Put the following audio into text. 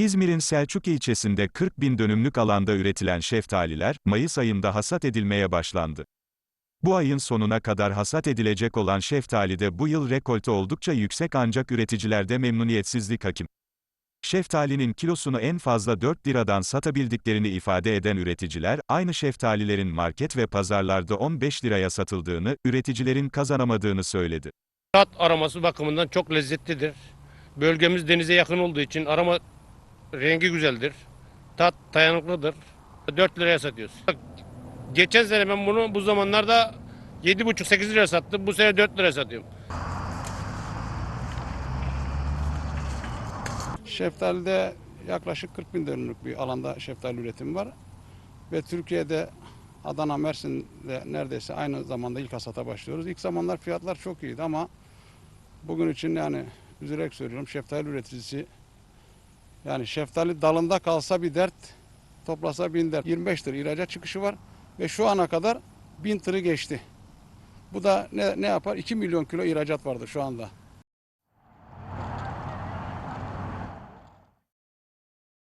İzmir'in Selçuk ilçesinde 40 bin dönümlük alanda üretilen şeftaliler, Mayıs ayında hasat edilmeye başlandı. Bu ayın sonuna kadar hasat edilecek olan şeftalide bu yıl rekolte oldukça yüksek ancak üreticilerde memnuniyetsizlik hakim. Şeftalinin kilosunu en fazla 4 liradan satabildiklerini ifade eden üreticiler, aynı şeftalilerin market ve pazarlarda 15 liraya satıldığını, üreticilerin kazanamadığını söyledi. Tat aroması bakımından çok lezzetlidir. Bölgemiz denize yakın olduğu için aroma rengi güzeldir. Tat dayanıklıdır. 4 liraya satıyoruz. Geçen sene ben bunu bu zamanlarda 7,5-8 liraya sattım. Bu sene 4 liraya satıyorum. Şeftalide yaklaşık 40 bin dönümlük bir alanda şeftali üretimi var. Ve Türkiye'de Adana, Mersin'de neredeyse aynı zamanda ilk hasata başlıyoruz. İlk zamanlar fiyatlar çok iyiydi ama bugün için yani üzülerek söylüyorum şeftali üreticisi yani şeftali dalında kalsa bir dert, toplasa bin dert. 25 tır ihracat çıkışı var ve şu ana kadar bin tırı geçti. Bu da ne, ne yapar? 2 milyon kilo ihracat vardı şu anda.